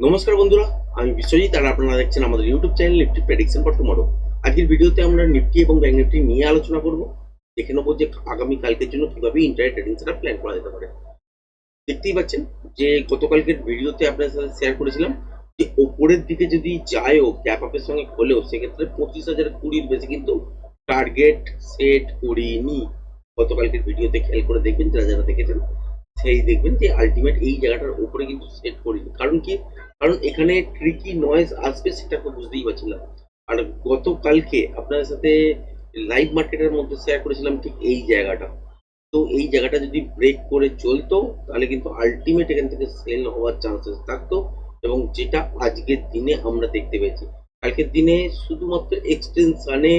নমস্কার বন্ধুরা, আমি বিশ্বজিৎ আর আপনারা দেখছেন আমাদের YouTube channel nifty prediction for tomorrow আজকের ভিডিওতে আমরা নিফটি এবং ব্যাংক নিফটি নিয়ে আলোচনা করব। দেখে নেব যে আগামী কালকের জন্য কীভাবে ইন্টারনেট ট্রেডিং সেটা প্ল্যান করা যেতে পারে। দেখতেই পাচ্ছেন যে গতকালকের ভিডিওতে আপনাদের সাথে শেয়ার করেছিলাম যে ওপরের দিকে যদি যায়ও গ্যাপ আপের সঙ্গে হলেও সেক্ষেত্রে পঁচিশ হাজার কুড়ির বেশি কিন্তু টার্গেট সেট করিনি। গতকালকের ভিডিওতে খেয়াল করে দেখবেন যারা যারা দেখেছেন সেই দেখবেন যে আলটিমেট এই জায়গাটার উপরে কিন্তু সেট করিনি কারণ কি? কারণ এখানে ট্রিকি নয়েজ আসবে সেটা তো বুঝতেই পারছিলাম আর গতকালকে আপনাদের সাথে লাইভ মার্কেটের মধ্যে শেয়ার করেছিলাম ঠিক এই জায়গাটা। তো এই জায়গাটা যদি ব্রেক করে চলতো, তাহলে কিন্তু আলটিমেট এখান থেকে সেল হওয়ার চান্সেস থাকতো এবং যেটা আজকের দিনে আমরা দেখতে পেয়েছি। কালকের দিনে শুধুমাত্র এক্সটেনশনে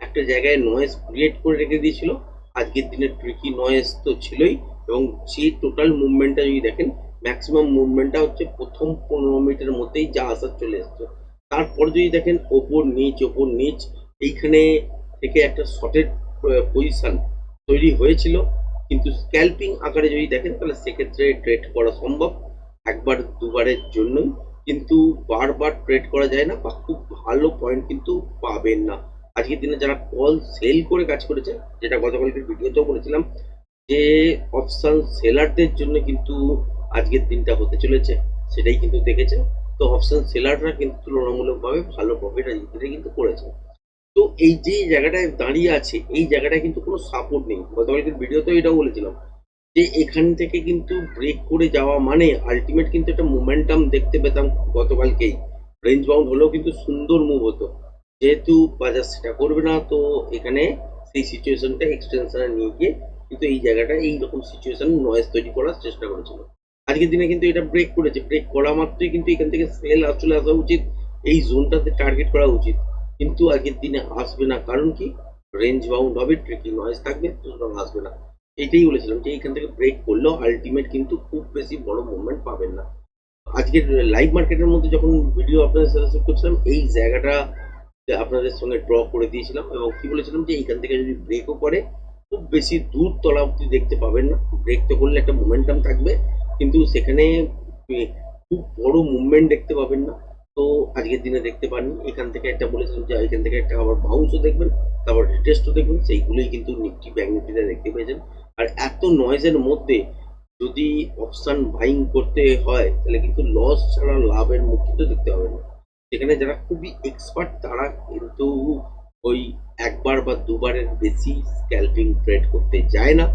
একটা জায়গায় নয়েজ ক্রিয়েট করে রেখে দিয়েছিল। আজকের দিনে ট্রিকি নয়েজ তো ছিলই। এবং সেই টোটাল মুভমেন্টটা যদি দেখেন ম্যাক্সিমাম মুভমেন্টটা হচ্ছে প্রথম পনেরো মিনিটের মধ্যেই যা আসার চলে এসছে। তারপর যদি দেখেন ওপর নিচ ওপর নিচ, এইখানে থেকে একটা শর্টের পজিশন তৈরি হয়েছিল। কিন্তু স্ক্যাল্পিং আকারে যদি দেখেন, তাহলে সেক্ষেত্রে ট্রেড করা সম্ভব, একবার দুবারের জন্যই। কিন্তু বারবার ট্রেড করা যায় না বা খুব ভালো পয়েন্ট কিন্তু পাবেন না। আজকের দিনে যারা কল সেল করে কাজ করেছে, যেটা গতকালকের ভিডিওতেও বলেছিলাম যে অপশন সেলারদের জন্য কিন্তু আজকের দিনটা হতে চলেছে, সেটাই কিন্তু দেখেছেন। তো অপশন সেলাররা কিন্তু তুলনামূলকভাবে ভালো প্রফিট আজকে কিন্তু করেছে। তো এই যে জায়গাটায় দাঁড়িয়ে আছে, এই জায়গাটায় কিন্তু কোনো সাপোর্ট নেই। গতকালকের ভিডিওতেও এটাও বলেছিলাম যে এখান থেকে কিন্তু ব্রেক করে যাওয়া মানে আলটিমেট কিন্তু একটা মোমেন্টাম দেখতে পেতাম গতকালকেই। রেঞ্জ বাউন্ড হলেও কিন্তু সুন্দর মুভ হতো। যেহেতু বাজার সেটা করবে না, তো এখানে সেই সিচুয়েশনটা এক্সটেনশনে নিয়ে গিয়ে কিন্তু এই জায়গাটা এইরকম সিচুয়েশন নয়েজ তৈরি করার চেষ্টা করেছিল। আজকের দিনে কিন্তু এটা ব্রেক করেছে। ব্রেক করা মাত্রই কিন্তু এখান থেকে সেল চলে আসা উচিত। এই জোনটাতে টার্গেট করা উচিত। কিন্তু আগের দিনে আসবে না। কারণ কি? রেঞ্জ বাউন্ড হবে ট্রেকি নয়েজ থাকবে, সুতরাং আসবে না। এটাই বলেছিলাম যে এখান থেকে ব্রেক করলেও আলটিমেট কিন্তু খুব বেশি বড় মুভমেন্ট পাবেন না। আজকের লাইভ মার্কেটের মধ্যে যখন ভিডিও আপনাদের সাথে করছিলাম, এই জায়গাটা আপনাদের সঙ্গে ড্র করে দিয়েছিলাম এবং কি বলেছিলাম যে এইখান থেকে যদি ব্রেকও করে খুব বেশি দূর তলা অব্দি দেখতে পাবেন না। ব্রেক তো করলে একটা মোমেন্টাম থাকবে, কিন্তু সেখানে খুব বড় মুভমেন্ট দেখতে পাবেন না। তো আজকের দিনে দেখতে পাননি এখান থেকে একটা বলেছিলাম যে, এখান থেকে একটা আবার বাউন্সও দেখবেন, তারপর রিটেস্টও দেখবেন, সেইগুলোই কিন্তু নিফটি ব্যাঙ্ক নিফটিতে দেখতে পেয়েছেন আর এত নয়েজের মধ্যে যদি অপশান বাইং করতে হয়, তাহলে কিন্তু লস ছাড়া লাভের মুখ কিন্তু দেখতে হবে না। সেখানে যারা খুবই এক্সপার্ট তারা কিন্তু ওই একবার বা দুবারের বেশি স্ক্যাল্পিং ট্রেড করতে যায় না।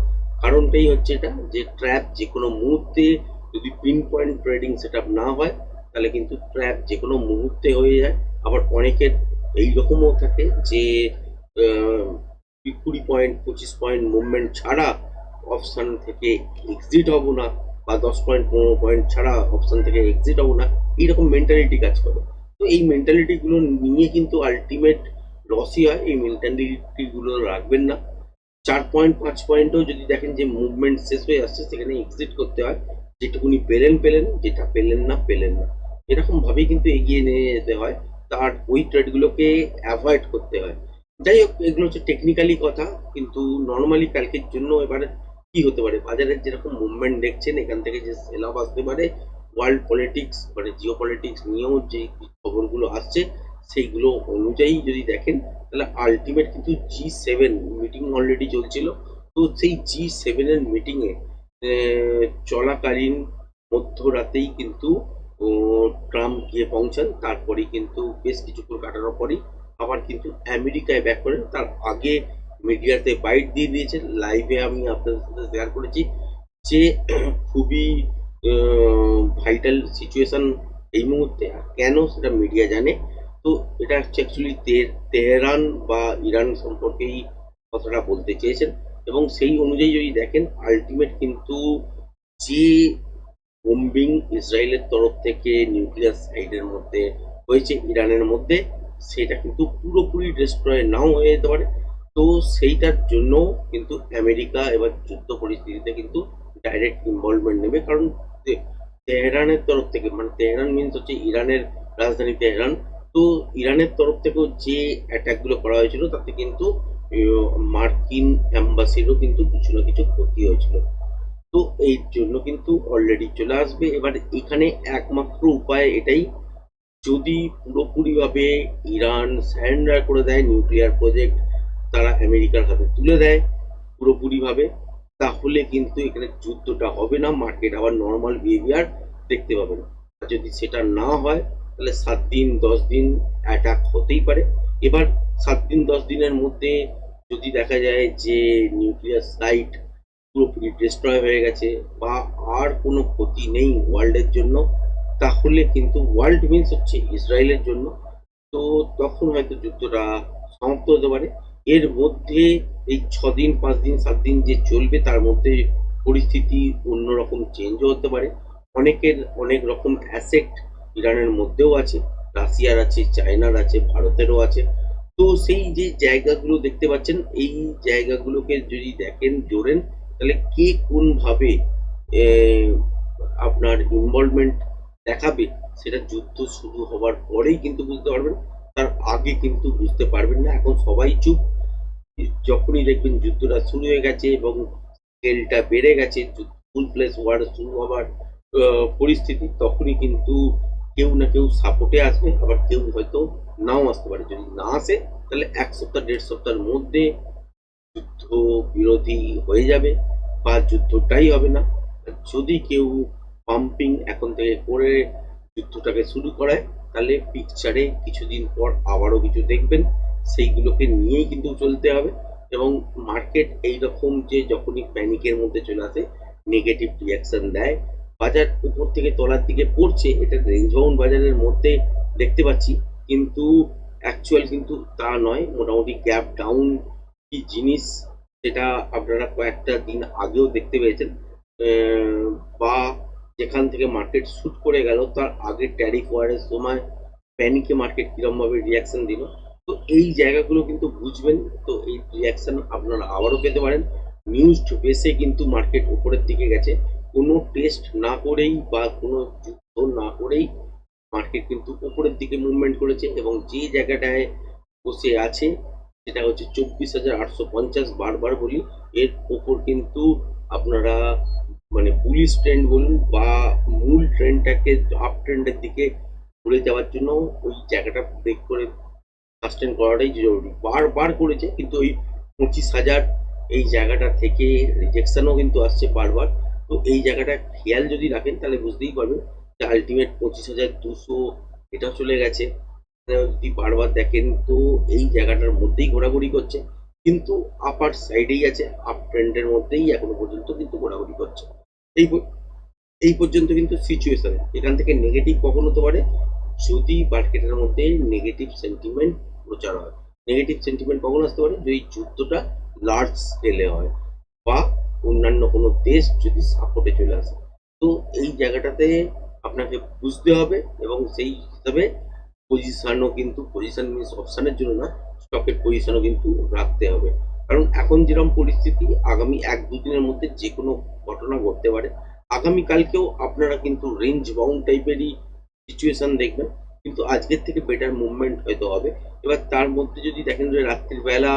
কারণটাই হচ্ছে এটা যে ট্র্যাপ যে কোনো মুহূর্তে যদি পিন পয়েন্ট ট্রেডিং সেট না হয়, তাহলে কিন্তু ট্র্যাপ যে কোনো মুহূর্তে হয়ে যায়। আবার অনেকের এই রকমও থাকে যে কুড়ি পয়েন্ট পঁচিশ পয়েন্ট মুভমেন্ট ছাড়া অপশান থেকে এক্সিট হব না বা দশ পয়েন্ট পনেরো পয়েন্ট ছাড়া অপশান থেকে এক্সিট হব না। এইরকম মেন্টালিটি কাজ করে। তো এই মেন্টালিটিগুলো নিয়ে কিন্তু আলটিমেট লসই হয়, এই মেন্টালিটিগুলো রাখবেন না। চার পয়েন্ট পাঁচ পয়েন্টও যদি দেখেন যে মুভমেন্ট শেষ হয়ে আসছে, সেখানে এক্সিট করতে হয়। যেটুকুনি পেলেন পেলেন, যেটা পেলেন না পেলেন না। এরকম ভাবেই কিন্তু এগিয়ে নিয়ে যেতে হয়। তার ওই ট্রেডগুলোকে অ্যাভয়েড করতে হয়। যাই হোক, এগুলো হচ্ছে টেকনিক্যালি কথা, কিন্তু নর্মালি কালকের জন্য এবারে কি হতে পারে? বাজারের যেরকম মুভমেন্ট দেখছেন, এখান থেকে যে সেল অফ আসতে পারে ওয়ার্ল্ড পলিটিক্স মানে জিও পলিটিক্স নিয়েও যে খবরগুলো আসছে সেইগুলো অনুযায়ী যদি দেখেন, তাহলে আলটিমেট কিন্তু জি সেভেন মিটিং অলরেডি চলছিল। তো সেই জি সেভেনের মিটিংয়ে চলাকালীন মধ্যরাতেই কিন্তু ট্রাম্প গিয়ে পৌঁছান। তারপরেই কিন্তু বেশ কিছুক্ষণ কাটানোর পরেই আবার কিন্তু আমেরিকায় ব্যাক করেন। তার আগে মিডিয়াতে বাইট দিয়ে দিয়েছেন। লাইভে আমি আপনাদের সাথে শেয়ার করেছি যে, খুবই ভাইটাল সিচুয়েশন এই মুহূর্তে। কেন সেটা মিডিয়া জানে? তো এটা হচ্ছে অ্যাকচুয়ালি তেহরান বা ইরান সম্পর্কেই কথাটা বলতে চেয়েছেন এবং সেই অনুযায়ী যদি দেখেন আলটিমেট কিন্তু যে বোম্বিং ইসরায়েলের তরফ থেকে নিউক্লিয়ার সাইডের মধ্যে হয়েছে, ইরানের মধ্যে, সেটা কিন্তু পুরোপুরি ডিস্ট্রয় নাও হয়ে যেতে পারে। তো সেইটার জন্য কিন্তু আমেরিকা এবার যুদ্ধ পরিস্থিতিতে কিন্তু ডাইরেক্ট ইনভলভমেন্ট নেবে। কারণ, তেহরানের তরফ থেকে মানে তেহরান মিনস হচ্ছে ইরানের রাজধানী তেহরান তো ইরানের তরফ থেকেও যে অ্যাটাকগুলো করা হয়েছিল, তাতে কিন্তু মার্কিন অ্যাম্বাসিরও কিন্তু কিছু না কিছু ক্ষতি হয়েছিল। তো এর জন্য কিন্তু অলরেডি চলে আসবে। এবার এখানে একমাত্র উপায় এটাই, যদি পুরোপুরিভাবে ইরান স্যারেন্ডার করে দেয় নিউক্লিয়ার প্রজেক্ট তারা আমেরিকার হাতে তুলে দেয় পুরোপুরিভাবে, তাহলে কিন্তু এখানে যুদ্ধটা হবে না। মার্কেট আবার নর্মাল বিহেভিয়ার দেখতে পাবে না। যদি সেটা না হয় তাহলে সাত দিন, দশ দিন অ্যাটাক হতেই পারে। এবার সাত দিন, দশ দিনের মধ্যে যদি দেখা যায় যে নিউক্লিয়ার সাইট পুরোপুরি ডিস্ট্রয় হয়ে গেছে বা আর কোনো ক্ষতি নেই ওয়ার্ল্ডের জন্য, তাহলে কিন্তু ওয়ার্ল্ড মিনস হচ্ছে ইসরায়েলের জন্য। তো তখন হয়তো যুদ্ধটা সমাপ্ত হতে পারে। এর মধ্যে এই ছ দিন, পাঁচ দিন, সাত দিন যে চলবে, তার মধ্যে পরিস্থিতি অন্যরকম চেঞ্জও হতে পারে। অনেকের অনেক রকম অ্যাসেট ইরানের মধ্যেও আছে, রাশিয়ার আছে, চায়নার আছে, ভারতেরও আছে। তো সেই যে জায়গাগুলো দেখতে পাচ্ছেন, এই জায়গাগুলোকে যদি দেখেন, জোরেন, তাহলে কে কোনভাবে আপনার ইনভলভমেন্ট দেখাবে, সেটা যুদ্ধ শুরু হওয়ার পরেই কিন্তু বুঝতে পারবেন, তার আগে কিন্তু বুঝতে পারবেন না। এখন সবাই চুপ। যখনই দেখবেন যুদ্ধটা শুরু হয়ে গেছে এবং স্কেলটা বেড়ে গেছে ফুল প্লেস ওয়ার শুরু হওয়ার পরিস্থিতি, তখনই কিন্তু কেউ না কেউ সাপোর্টে আসবে, আবার কেউ হয়তো নাও আসতে পারে। যদি না আসে, তাহলে এক সপ্তাহ, দেড় সপ্তাহের মধ্যে যুদ্ধ বিরোধী হয়ে যাবে বা যুদ্ধটাই হবে না। যদি কেউ পাম্পিং এখন থেকে করে যুদ্ধটাকে শুরু করায়, তাহলে পিকচারে কিছুদিন পর আবারও কিছু দেখবেন। সেইগুলোকে নিয়েই কিন্তু চলতে হবে এবং মার্কেট এইরকম যে যখনই প্যানিকের মধ্যে চলে আসে নেগেটিভ রিয়াকশন দেয় বাজার উপর থেকে তলার দিকে পড়ছে, এটা রেঞ্জ বাউন্ড বাজারের মধ্যে দেখতে পাচ্ছি। কিন্তু অ্যাকচুয়াল কিন্তু তা নয়, মোটামুটি গ্যাপ ডাউন কি জিনিস সেটা আপনারা কয়েকটা দিন আগেও দেখতে পেয়েছেন। বা যেখান থেকে মার্কেট শুট করে গেল, তার আগে ট্যারিফ ওয়ারের সময় প্যানিকে মার্কেট কিরমভাবে রিয়াকশন দিল। তো এই জায়গাগুলো কিন্তু বুঝবেন, তো এই রিয়াকশন আপনারা আবারও পেতে পারেন। নিউজ বেসে কিন্তু মার্কেট উপরের দিকে গেছে। কোনো টেস্ট না করেই বা কোনো যুদ্ধ না করেই মার্কেট কিন্তু উপরের দিকে মুভমেন্ট করেছে এবং যে জায়গাটায় বসে আছে, সেটা হচ্ছে চব্বিশ হাজার আটশো পঞ্চাশ বারবার বলি, এর ওপর কিন্তু আপনারা মানে পুলিশ ট্রেন্ড বলুন বা মূল ট্রেন্ডটাকে আপ ট্রেন্ডের দিকে ঘুরে যাওয়ার জন্য ওই জায়গাটা ব্রেক করে সাস্টেন করাটাই জরুরি। বারবার করেছে, কিন্তু ওই পঁচিশ হাজার এই জায়গাটা থেকে রিজেকশনও কিন্তু আসছে বারবার। তো এই জায়গাটা খেয়াল যদি রাখেন, তাহলে বুঝতেই পারবেন যে আলটিমেট পঁচিশ হাজার দুশো এটাও চলে গেছে। যদি বারবার দেখেন, তো এই জায়গাটার মধ্যেই ঘোরাঘুরি করছে। কিন্তু আপার সাইডেই আছে আপ ট্রেন্ডের মধ্যেই এখনও পর্যন্ত কিন্তু ঘোরাঘুরি করছে। এই এই পর্যন্ত কিন্তু সিচুয়েশন এখান থেকে নেগেটিভ কখন হতে পারে যদি মার্কেটের মধ্যে নেগেটিভ সেন্টিমেন্ট প্রচার হয়। নেগেটিভ সেন্টিমেন্ট কখন আসতে পারে, যদি যুদ্ধটা লার্জ স্কেলে হয় বা অন্যান্য কোনো দেশ যদি সাপোর্টে চলে আসে, তো এই জায়গাটাতে আপনাকে বুঝতে হবে এবং সেই হিসাবে পজিশনও কিন্তু পজিশন মিনস অপশানের জন্য না স্টকের পজিশনও কিন্তু রাখতে হবে। কারণ এখন যেরকম পরিস্থিতি, আগামী এক দুদিনের মধ্যে যে কোনো ঘটনা ঘটতে পারে। আগামীকালকেও আপনারা কিন্তু রেঞ্জ বাউন্ড টাইপেরই সিচুয়েশন দেখবেন, কিন্তু আজকের থেকে বেটার মুভমেন্ট হয়তো হবে। এবার তার মধ্যে যদি দেখেন যে রাত্রির বেলা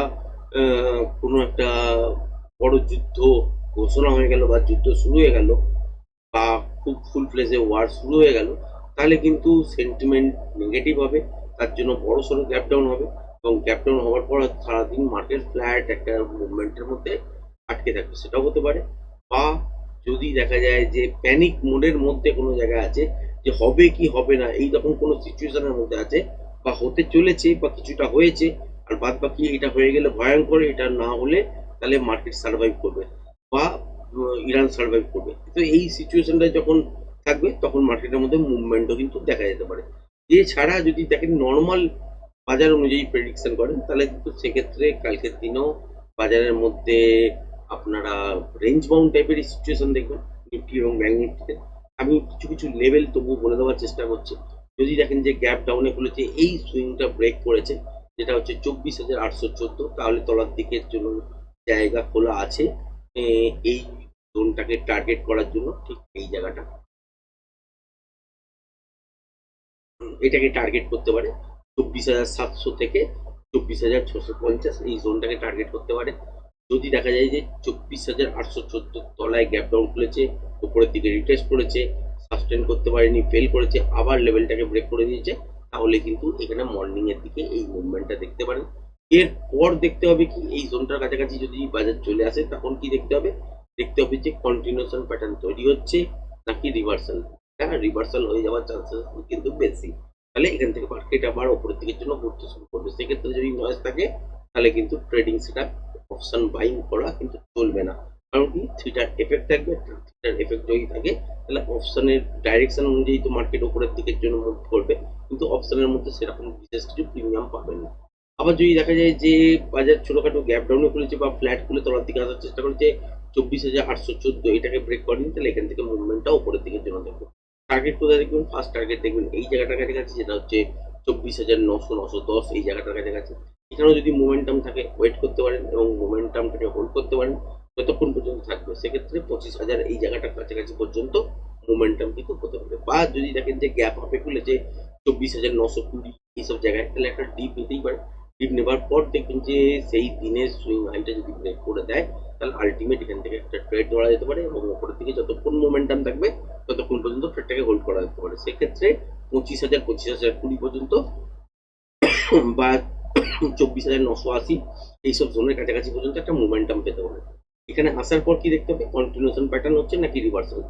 কোনো একটা বড় যুদ্ধ ঘোষণা হয়ে গেল বা যুদ্ধ শুরু হয়ে গেল বা খুব ফুল ফ্লেজে ওয়ার শুরু হয়ে গেল, তাহলে কিন্তু সেন্টিমেন্ট নেগেটিভ হবে, তার জন্য বড় সড়ো গ্যাপ ডাউন হবে এবং গ্যাপ ডাউন হওয়ার পর সারাদিন মার্কেট ফ্ল্যাট একটা মুভমেন্টের মধ্যে আটকে থাকবে, সেটাও হতে পারে। বা যদি দেখা যায় যে প্যানিক মোডের মধ্যে কোনো জায়গায় আছে যে হবে কি হবে না, এই রকম কোনো সিচুয়েশনের মধ্যে আছে বা হতে চলেছে বা কিছুটা হয়েছে, আর বাদ বাকি এটা হয়ে গেলে ভয়ঙ্কর, এটা না হলে তাহলে মার্কেট সার্ভাইভ করবে। বা ইরান সার্ভাইভ করবে। তো এই সিচুয়েশনটা যখন থাকবে, তখন মার্কেটের মধ্যে মুভমেন্টও কিন্তু দেখা যেতে পারে। এছাড়া যদি দেখেন নর্মাল বাজার অনুযায়ী প্রেডিকশন করেন, তাহলে কিন্তু সেক্ষেত্রে কালকের দিনেও বাজারের মধ্যে আপনারা রেঞ্জ বাউন্ড টাইপের সিচুয়েশন দেখবেন নিফটি এবং ব্যাঙ্ক নিফটিতে আমি কিছু কিছু লেভেল তবুও বলে দেওয়ার চেষ্টা করছি। যদি দেখেন যে গ্যাপ ডাউনে খুলেছে, এই সুইংটা ব্রেক করেছে, যেটা হচ্ছে চব্বিশ হাজার আটশো চোদ্দ, তাহলে তলার দিকের জন্য জায়গা খোলা আছে। এই জোনটাকে টার্গেট করার জন্য ঠিক এই জায়গাটা। এটাকে টার্গেট করতে পারে চব্বিশ হাজার সাতশো থেকে চব্বিশ হাজার ছশো পঞ্চাশ এই জোনটাকে টার্গেট করতে পারে। যদি দেখা যায় যে চব্বিশ হাজার আটশো চোদ্দ তলায় গ্যাপ ডাউন খুলেছে উপরের দিকে রিটেস্ট করেছে সাস্টেন করতে পারেনি ফেল করেছে, আবার লেভেলটাকে ব্রেক করে দিয়েছে, তাহলে কিন্তু এখানে মর্নিং এর দিকে এই মুভমেন্টটা দেখতে পারেন। এরপর দেখতে হবে কি এই জোনটার কাছাকাছি যদি বাজার চলে আসে, তখন কি দেখতে হবে? দেখতে হবে যে কন্টিনিউশন প্যাটার্ন তৈরি হচ্ছে নাকি রিভার্সাল হ্যাঁ রিভার্সাল হয়ে যাওয়ার চান্সেস কিন্তু বেশি। তাহলে এখান থেকে মার্কেট আবার ওপরের দিকের জন্য ঘুরতে শুরু করবে। সেক্ষেত্রে যদি নয়েজ থাকে, তাহলে কিন্তু ট্রেডিং সেটা অপশন বাইং করা কিন্তু চলবে না। কারণ কি? থ্রিটার এফেক্ট থাকবে। থ্রিটার এফেক্ট যদি থাকে, তাহলে অপশনের ডাইরেকশন অনুযায়ী তো মার্কেট ওপরের দিকের জন্য মুভ করবে। কিন্তু অপশনের মধ্যে সেরকম বিশেষ কিছু প্রিমিয়াম পাবেন না। আবার যদি দেখা যায় যে বাজার ছোটখাটো গ্যাপ ডাউনে খুলেছে বা ফ্ল্যাট খুলে তলার দিকে আসার চেষ্টা করেছে, চব্বিশ হাজার আটশো চোদ্দ এটাকে ব্রেক করেনি, তাহলে এখান থেকে মুভমেন্টটা উপরের দিকে জন্য দেখব টার্গেট কোথায় দেখবেন? ফার্স্ট টার্গেট দেখবেন এই জায়গাটার কাছাকাছি যেটা হচ্ছে চব্বিশ হাজার নশো নশো দশ এই জায়গাটার কাছাকাছি এখানেও যদি মোমেন্টাম থাকে ওয়েট করতে পারেন এবং মোমেন্টামটাকে হোল্ড করতে পারেন, যতক্ষণ পর্যন্ত থাকবে। সেক্ষেত্রে পঁচিশ হাজার এই জায়গাটার কাছাকাছি পর্যন্ত মোমেন্টাম কিন্তু হতে পারে। বা যদি দেখেন যে গ্যাপ আপে খুলেছে, চব্বিশ হাজার নশো কুড়ি এইসব জায়গায়, তাহলে একটা ডিপ নিতেই পারে। ডিপ নেবার পর দেখবেন যে সেই দিনের সুইং হাইটা যদি ব্রেক করে দেয়, তাহলে আলটিমেট এখান থেকে একটা ট্রেড ধরা যেতে পারে এবং ওপরের দিকে যতক্ষণ মোমেন্টাম থাকবে, ততক্ষণ পর্যন্ত ট্রেডটাকে হোল্ড করা যেতে পারে। সেক্ষেত্রে পঁচিশ হাজার পঁচিশ হাজার, কুড়ি পর্যন্ত বা চব্বিশ হাজার, নশো আশি, এইসব জোনের কাছাকাছি পর্যন্ত একটা মোমেন্টাম পেতে পারে। এখানে আসার পর কি দেখতে হবে? কন্টিনিউশন প্যাটার্ন হচ্ছে নাকি রিভার্সাল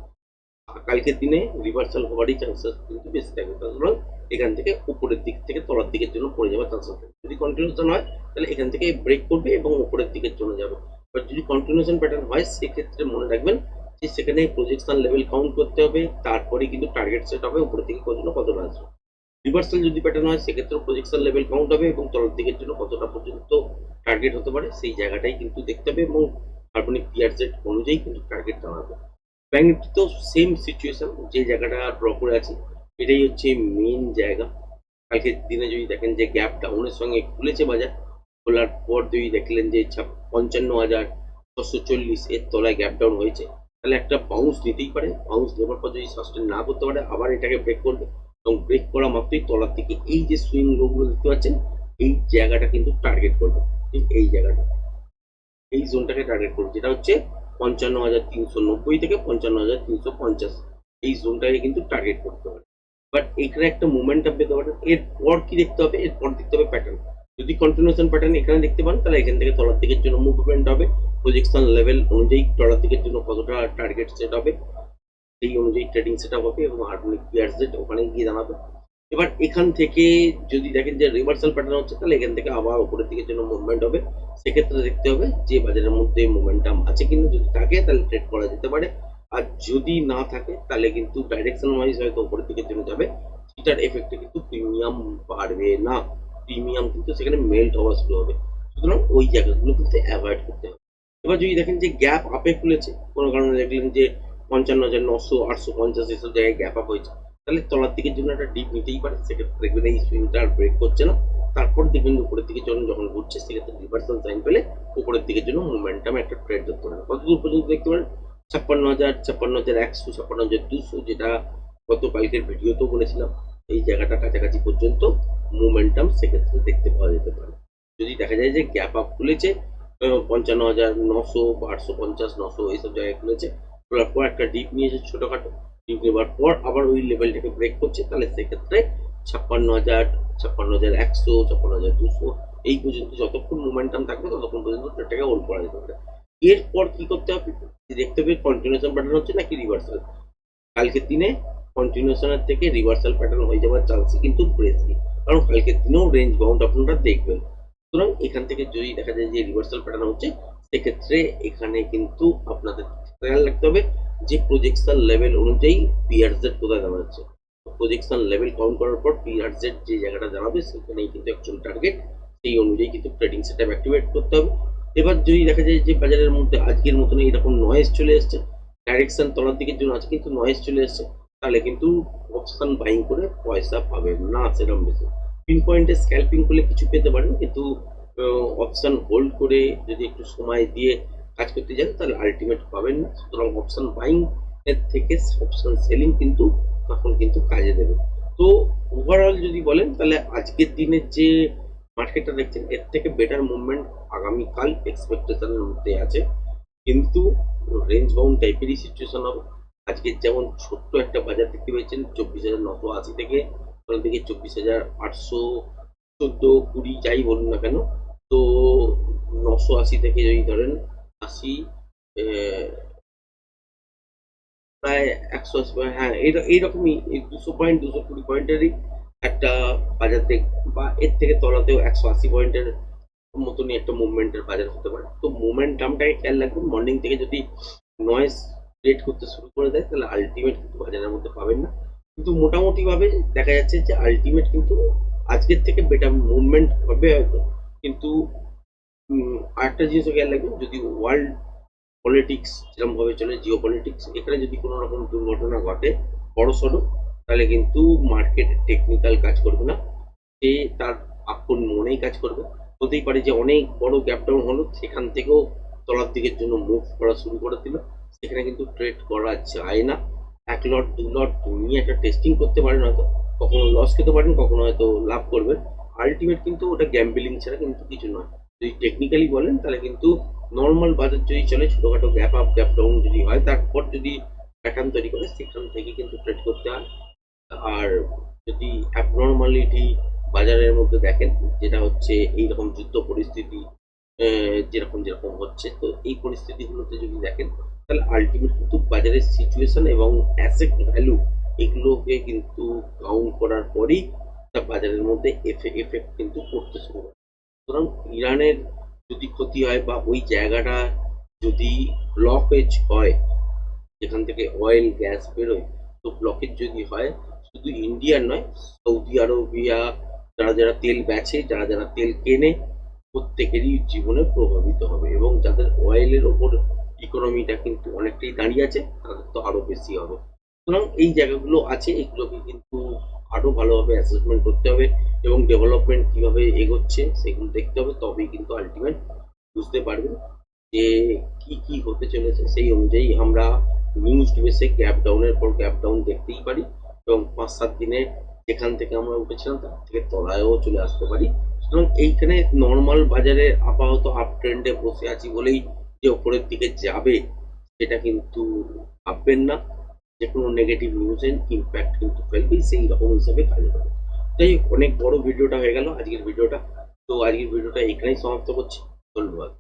কালকের দিনে রিভার্সাল হওয়ারই চান্সেস কিন্তু বেশি থাকবে সুতরাং এখান থেকে উপরের দিক থেকে তলার দিকের জন্য পড়ে যাওয়ার চান্স থাকে যদি কন্টিনিউশন হয়, তাহলে এখান থেকে ব্রেক করবে এবং উপরের দিকে চলে যাবে। বাট যদি কন্টিনিউশন প্যাটার্ন হয়, সেক্ষেত্রে মনে রাখবেন যে সেখানে প্রজেকশন লেভেল কাউন্ট করতে হবে, তারপরে কিন্তু টার্গেট সেট হবে, উপরের দিকে পর্যন্ত কতটা আসবে। রিভার্সাল যদি প্যাটার্ন হয়, সেক্ষেত্রে প্রজেকশন লেভেল কাউন্ট হবে এবং তলার দিকের জন্য কতটা পর্যন্ত টার্গেট হতে পারে, সেই জায়গাটাই কিন্তু দেখতে হবে এবং কার্বনিক পিয়ার সেট অনুযায়ী কিন্তু টার্গেট জানাবে। ব্যাংক নিফটি তো সেম সিচুয়েশন যে জায়গাটা ড্র করে আছে এটাই হচ্ছে মেন জায়গা। কালকের দিনে যদি দেখেন যে গ্যাপ ডাউনের সঙ্গে খুলেছে বাজার, খোলার পর যদি দেখলেন যে পঞ্চান্ন হাজার ছশো চল্লিশ এর তলায় গ্যাপ ডাউন হয়েছে, তাহলে একটা বাউন্স নিতেই পারে। বাউন্স নেবার পর যদি সাস্টেন না করতে পারে, আবার এটাকে ব্রেক করবে। এবং ব্রেক করা মাত্রই তলার থেকে এই যে সুইংগুলো দেখতে পাচ্ছেন, এই জায়গাটা কিন্তু টার্গেট করবে। ঠিক এই জায়গাটা। এই জোনটাকে টার্গেট করবে, যেটা হচ্ছে পঞ্চান্ন হাজার তিনশো নব্বই থেকে পঞ্চান্ন হাজার তিনশো পঞ্চাশ। এই জোনটাকে কিন্তু টার্গেট করতে হবে। বাট এখানে একটা মুভমেন্ট মুভমেন্টাম পেতে পারেন এরপর কি দেখতে হবে, এরপর দেখতে হবে প্যাটার্ন যদি কন্টিনিউশন প্যাটার্ন এখানে দেখতে পান, তাহলে এখান থেকে তলার দিকের জন্য মুভমেন্ট হবে। প্রজেকশন লেভেল অনুযায়ী তলার দিকের জন্য কতটা টার্গেট সেট হবে, সেই অনুযায়ী ট্রেডিং সেট আপ হবে এবং হার্মোনিক পিয়ার সেট ওখানে গিয়ে জানাবে এবার এখান থেকে যদি দেখেন যে রিভার্সাল প্যাটার্ন হচ্ছে, তাহলে এখান থেকে আবার উপরের দিকের জন্য মুভমেন্ট হবে। সেক্ষেত্রে দেখতে হবে যে বাজারের মধ্যে মোমেন্টাম আছে কিনা। যদি থাকে, তাহলে ট্রেড করা যেতে পারে। আর যদি না থাকে, তাহলে কিন্তু ডাইরেকশন ওয়াইজ হয়তো উপরের দিকে জন্য যাবে। সেটার এফেক্টে কিন্তু প্রিমিয়াম বাড়বে না। প্রিমিয়াম কিন্তু সেখানে মেল্ট হওয়া শুরু হবে। সুতরাং ওই জায়গাগুলো কিন্তু অ্যাভয়েড করতে হবে। এবার যদি দেখেন যে গ্যাপ আপে খুলেছে, কোনো কারণে দেখলেন যে পঞ্চান্ন হাজার নশো, আটশো পঞ্চাশ এসব জায়গায় গ্যাপ আপ হয়েছে, তাহলে তলার দিকের জন্য একটা ডিপ নিতেই পারে। সেক্ষেত্রে দেখবেন এই সুইংটা আর ব্রেক করছে না। তারপর দেখবেন উপরের দিকে যখন যখন ঘুরছে, সেক্ষেত্রে রিভার্সাল সাইন পেলে উপরের দিকের জন্য মোমেন্টাম একটা ট্রেড ধরতে পারে কতদূর পর্যন্ত দেখতে পারেন? ছাপ্পান্ন হাজার ছাপ্পান্ন হাজার একশো, ছাপ্পান্ন হাজার দুশো, যেটা গত কালকের ভিডিওতেও বলেছিলাম, এই জায়গাটা কাছাকাছি পর্যন্ত মোমেন্টাম সেক্ষেত্রে দেখতে পাওয়া যেতে পারে। যদি দেখা যায় যে গ্যাপ আপ খুলেছে পঞ্চান্ন হাজার নশো বা আটশো পঞ্চাশ, নশো এইসব জায়গায় খুলেছে, খোলার পর একটা ডিপ নিয়েছে ছোটোখাটো। ডিপ নেবার পর আবার ওই লেভেলটাকে ব্রেক করছে, তাহলে সেক্ষেত্রে ছাপ্পান্ন হাজার ছাপ্পান্ন হাজার একশো, ছাপ্পান্ন হাজার দুশো, এই পর্যন্ত যতক্ষণ মোমেন্টাম থাকবে ততক্ষণ পর্যন্ত ট্রেডটাকে হোল্ড করা যেতে পারে। এরপর কি করতে হবে? দেখতে হবে কন্টিনিউশন প্যাটার্ন হচ্ছে নাকি রিভার্সাল কালকের দিনে কন্টিনিউশনের থেকে রিভার্সাল প্যাটার্ন হয়ে যাওয়ার চান্স কিন্তু বেশি। কারণ কালকের দিনেও রেঞ্জ বাউন্ড আপনারা দেখবেন। সুতরাং এখান থেকে যদি দেখা যায় যে রিভার্সাল প্যাটার্ন হচ্ছে, সেক্ষেত্রে এখানে কিন্তু আপনাদের খেয়াল রাখতে হবে যে প্রজেকশন লেভেল অনুযায়ী পিআরজেড কোথায় দাঁড়া যাচ্ছে প্রজেকশন লেভেল কাউন্ট করার পর পিআরজেড যে জায়গাটা দাঁড়াবে, সেখানেই কিন্তু অ্যাকচুয়াল টার্গেট সেই অনুযায়ী কিন্তু ট্রেডিং সেটআপ অ্যাক্টিভেট করতে হবে। এবার যদি দেখা যায় যে বাজারের মধ্যে আজকের মতন এরকম নয়েজ চলে এসছে ডাইরেকশন তলার দিকের জন্য আছে কিন্তু নয়েজ চলে এসছে, তাহলে কিন্তু অপশন বাইং করে পয়সা পাবেন না সেরকম বেশি। পিন পয়েন্টে স্ক্যাল্পিং করলে কিছু পেতে পারেন, কিন্তু অপশন হোল্ড করে যদি একটু সময় দিয়ে কাজ করতে যান, তাহলে আলটিমেট পাবেন না। সুতরাং অপশন বাইং এর থেকে অপশন সেলিং কিন্তু তখন কিন্তু কাজে দেবে। তো ওভারঅল যদি বলেন, তাহলে আজকের দিনের যে মার্কেটটা দেখছেন, এর থেকে বেটার মুভমেন্ট আগামীকাল এক্সপেকটেশনের মধ্যে আছে। কিন্তু রেঞ্জ বাউন্ড টাইপেরই সিচুয়েশন হবে। আজকে যেমন ছোট্ট একটা বাজার দেখতে পেয়েছেন, চব্বিশ হাজার নশো আশি থেকে থেকে চব্বিশ হাজার আটশো চোদ্দ কুড়ি, যাই বলুন না কেন, তো নশো আশি থেকে যদি ধরেন, আশি প্রায় একশো আশি হ্যাঁ এইর- এইরকমই, এই দুশো পয়েন্ট দুশো কুড়ি পয়েন্টেরই একটা বাজার দেখ, বা এর থেকে তলাতেও একশো আশি পয়েন্টের মতনই একটা মুভমেন্টের বাজার হতে পারে। তো মোমেন্টামটাকে খেয়াল রাখবেন মর্নিং থেকে যদি নয়েজ ক্রিয়েট করতে শুরু করে দেয়, তাহলে আলটিমেট কিন্তু বাজারের মধ্যে পাবেন না। কিন্তু মোটামুটি ভাবে দেখা যাচ্ছে যে আলটিমেট কিন্তু আজকের থেকে বেটার মুভমেন্ট হবে হয়তো। কিন্তু আরেকটা জিনিসও খেয়াল রাখবেন, যদি ওয়ার্ল্ড পলিটিক্স যেরকম ভাবে চলে জিও পলিটিক্স এখানে যদি কোনো রকম দুর্ঘটনা ঘটে বড় সড়ো তাহলে কিন্তু মার্কেট টেকনিক্যাল কাজ করবে না। সে তার আপন মনেই কাজ করবে। হতেই পারে যে অনেক বড় গ্যাপ ডাউন হলো, সেখান থেকেও তলার দিকের জন্য মুভ করা শুরু করে দিল। সেখানে কিন্তু ট্রেড করা যায় না। এক লট দু লট নিয়ে একটা টেস্টিং করতে পারেন হয়তো। কখনো লস খেতে পারেন, কখনো হয়তো লাভ করবেন। আলটিমেট কিন্তু ওটা গ্যাম্বলিং ছাড়া কিন্তু কিছু নয়। যদি টেকনিক্যালি বলেন, তাহলে কিন্তু নর্মাল বাজার যদি চলে, ছোটোখাটো গ্যাপ আপ গ্যাপ ডাউন যদি হয়, তারপর যদি প্যাটার্ন তৈরি করে, সেখান থেকে কিন্তু ট্রেড করতে হয়। আর যদি অ্যাবনর্মালিটি বাজারের মধ্যে দেখেন, যেটা হচ্ছে এইরকম যুদ্ধ পরিস্থিতি যেরকম যেরকম হচ্ছে, তো এই পরিস্থিতিগুলোতে যদি দেখেন, তাহলে আলটিমেট কিন্তু বাজারের সিচুয়েশন এবং অ্যাসেট ভ্যালু এগুলোকে কিন্তু কাউন্ট করার পরেই তা বাজারের মধ্যে এফেক্ট কিন্তু পড়তে শুরু করে। সুতরাং ইরানের যদি ক্ষতি হয় বা ওই জায়গাটা যদি ব্লকেজ হয়, যেখান থেকে অয়েল গ্যাস বেরোয়, তো ব্লকেজ যদি হয় শুধু ইন্ডিয়ার নয়, সৌদি আরবিয়া, যারা যারা তেল বেচে, যারা যারা তেল কেনে, প্রত্যেকেরই জীবনে প্রভাবিত হবে এবং যাদের অয়েলের ওপর ইকোনমিটা কিন্তু অনেকটাই দাঁড়িয়ে আছে, তাদের তো আরও বেশি হবে। সুতরাং এই জায়গাগুলো আছে, এগুলোকে কিন্তু আরও ভালোভাবে অ্যাসেসমেন্ট করতে হবে এবং ডেভেলপমেন্ট কীভাবে এগোচ্ছে সেগুলো দেখতে হবে, তবেই কিন্তু আলটিমেট বুঝতে পারবেন যে কি কি হতে চলেছে। সেই অনুযায়ী আমরা নিউজ বেসে গ্যাপ ডাউনের পর গ্যাপ ডাউন দেখতেই পারি। এবং পাঁচ সাত দিনে যেখান থেকে আমরা উঠেছিলাম, তার থেকে তলায়ও চলে আসতে পারি। সুতরাং এইখানে নর্মাল বাজারে আপাতত আপ ট্রেন্ডে বসে আছি বলেই যে ওপরের দিকে যাবে, সেটা কিন্তু ভাববেন না। যে কোনো নেগেটিভ নিউজের ইম্প্যাক্ট কিন্তু ফেলবেই, সেই রকম হিসাবে কাজ করে তাই অনেক বড় ভিডিওটা হয়ে গেল আজকের ভিডিওটা। তো আজকের ভিডিওটা এখানেই সমাপ্ত করছি। ধন্যবাদ।